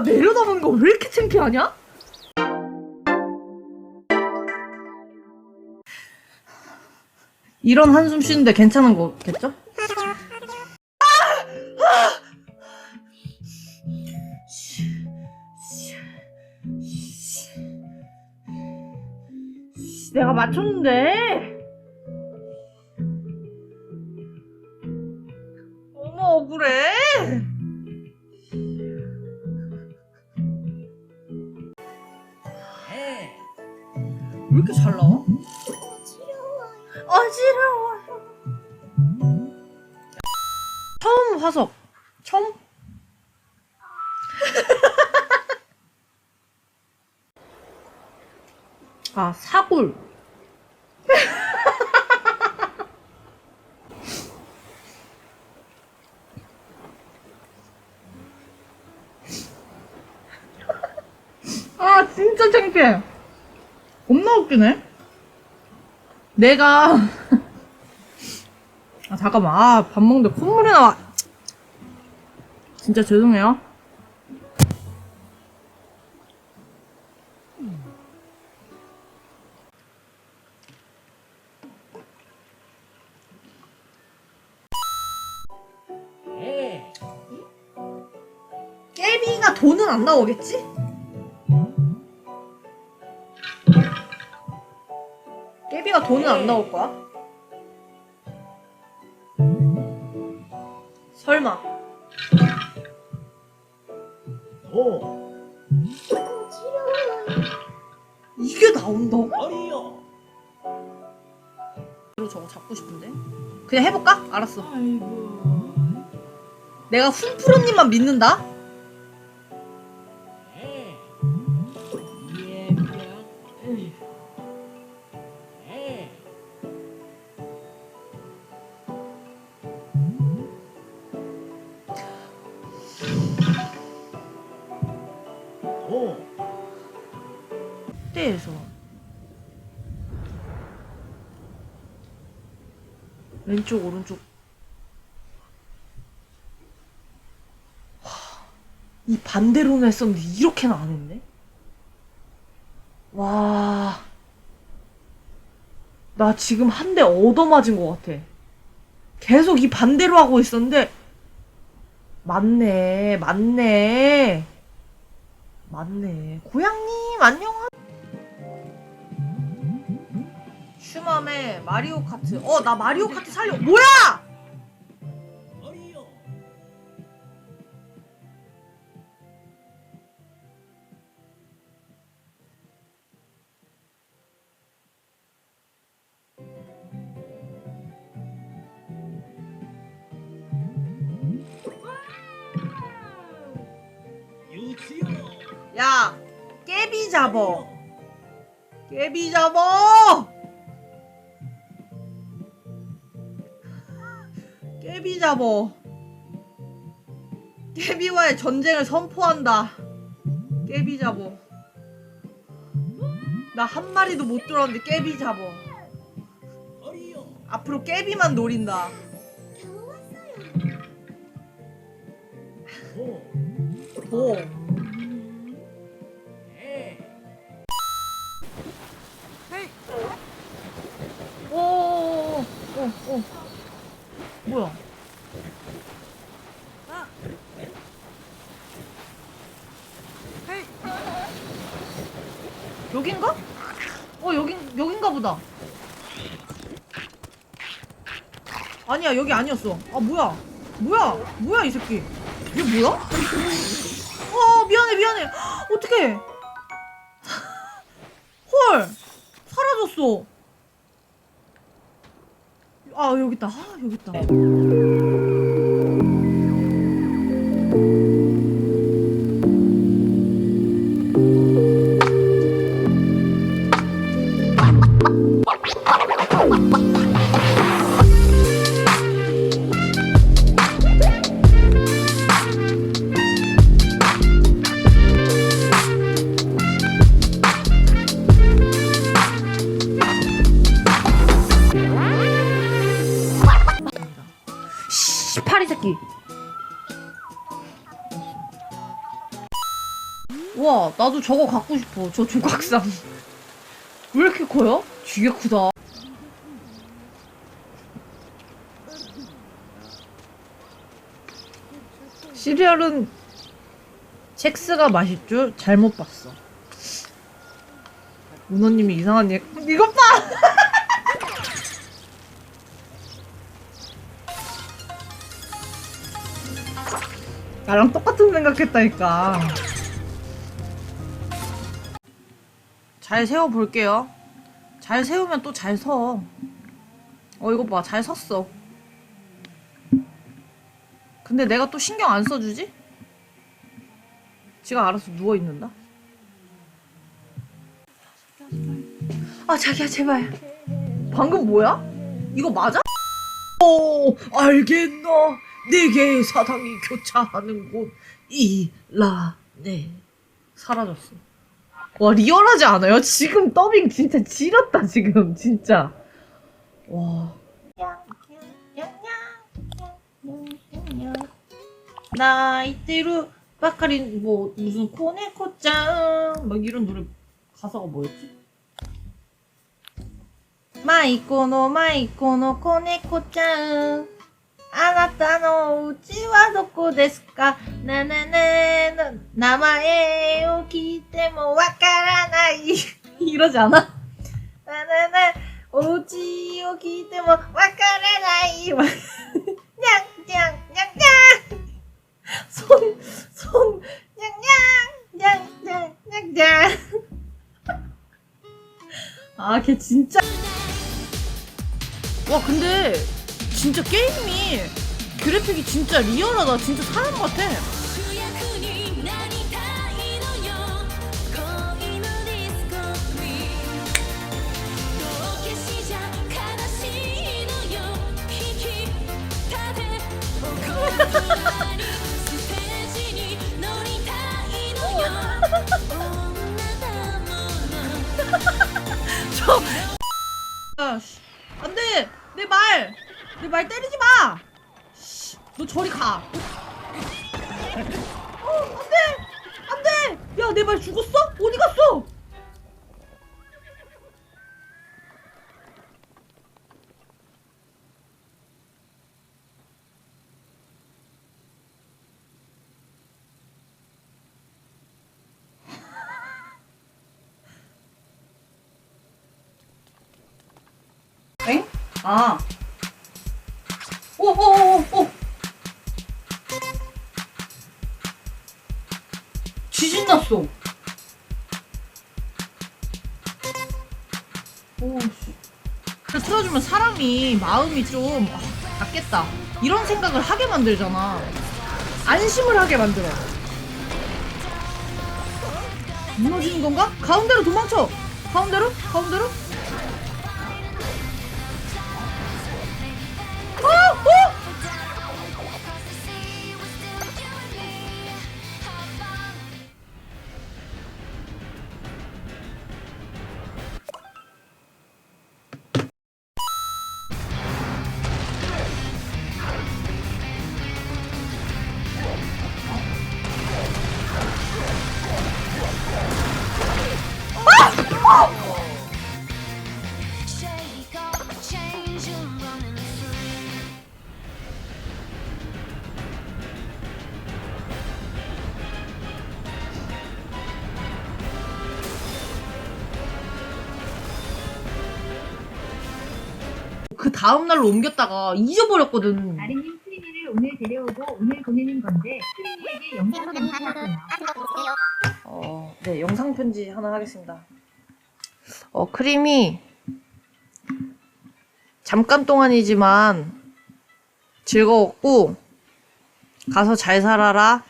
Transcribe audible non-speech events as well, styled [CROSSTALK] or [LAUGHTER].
야 내려다보는 거 왜 이렇게 창피하냐? 이런 한숨 쉬는데 괜찮은 거겠죠? 내가 맞췄는데. 왜 이렇게 잘 나와? 어지러워요. 처음 화석. 처음? [LAUGHS] 아, 사골. [LAUGHS] 아, 진짜 창피해. 겁나 웃기네. 내가. [LAUGHS] 아, 잠깐만. 아, 밥 먹는데 콧물이 나와. 진짜 죄송해요. 깨비가 돈은 안 나오겠지? 돈은 안 나올 거야? 설마. 오, 이게 나온다고? 어리요. 이거 저거 잡고 싶은데. 그냥 해볼까? 알았어. 아이고. 내가 훈프로님만 믿는다? 왼쪽, 오른쪽. 와, 이 반대로는 했었는데 이렇게는 안 했네? 와. 나 지금 한 대 얻어맞은 것 같아. 계속 이 반대로 하고 있었는데, 맞네, 맞네. 맞네. 고양님, 안녕. 슈맘의 마리오 카트. 어, 나 마리오 카트 살려. 뭐야! 야, 깨비 잡어. 깨비 잡어! 깨비 잡어. 깨비와의 전쟁을 선포한다. 깨비 잡어. 나 한 마리도 못 들었는데 깨비 잡어. 어리요. 앞으로 깨비만 노린다. 오, 오, 오, 오. 뭐야? 여긴가? 어, 여긴, 여긴가 보다. 아니야, 여기 아니었어. 아, 뭐야? 뭐야? 뭐야, 이 새끼? 이게 뭐야? 어, 미안해, 미안해. [GASPS] 어떡해. [LAUGHS] 헐! 사라졌어. 아 여기 있다. 아 여기 있다. 파리 새끼. 와, 나도 저거 갖고 싶어. 저 조각상. [LAUGHS] 왜 이렇게 커요? 쥐게 크다 시리얼은 첵스가 맛있죠? 잘못 봤어. 문호님이 이상한 얘 이것 봐! [LAUGHS] 나랑 똑같은 생각했다니까. 잘 세워볼게요. 잘 세우면 또 잘 서. 어, 이거 봐. 잘 섰어. 근데 내가 또 신경 안 써주지? 지가 알아서 누워있는다? 아, 자기야, 제발. 방금 뭐야? 이거 맞아? 오, 알겠나? 내게 사당이 교차하는 곳, 이라네. 사라졌어. 와, 리얼하지 않아요? 지금 더빙 진짜 지렸다, 지금, 진짜. 와. 나이테루 바카리 뭐 무슨 코네코짱 막 이런 노래 가사가 뭐였지? 마이코노 마이코노 코네코짱 あなたのうちはどこですかねねねの名前を聞いてもわからない。[LAUGHS] 이러지않아ねねねおうちを聞いてもわからない。にゃんにゃんにゃんにゃんにゃん。손, 손, 냥냥, 냥냥, 냥냥. 아, 걔 진짜. 와, 근데 진짜 게임이 그래픽이 진짜 리얼하다. 진짜 사람 같아. [LAUGHS] [LAUGHS] 저 아, 말 때리지 마! 씨, 너 저리 가! 어, 안 돼! 안 돼! 야, 내 말 죽었어? 어디 갔어? 엥? 아. 오, 오, 오, 오. 지진 났어. 오, 씨. 근데 틀어주면 사람이 마음이 좀 아, 낫겠다. 이런 생각을 하게 만들잖아. 안심을 하게 만들어. 무너지는 건가? 가운데로 도망쳐. 가운데로? 가운데로? 다음날로 옮겼다가 잊어버렸거든. 아린님 크리미를 오늘 데려오고 오늘 보내는 건데 크리미에게 영상 보내주세요. 어, 네, 영상 편지 하나 하겠습니다. 어, 크림이 잠깐 동안이지만 즐거웠고 가서 잘 살아라.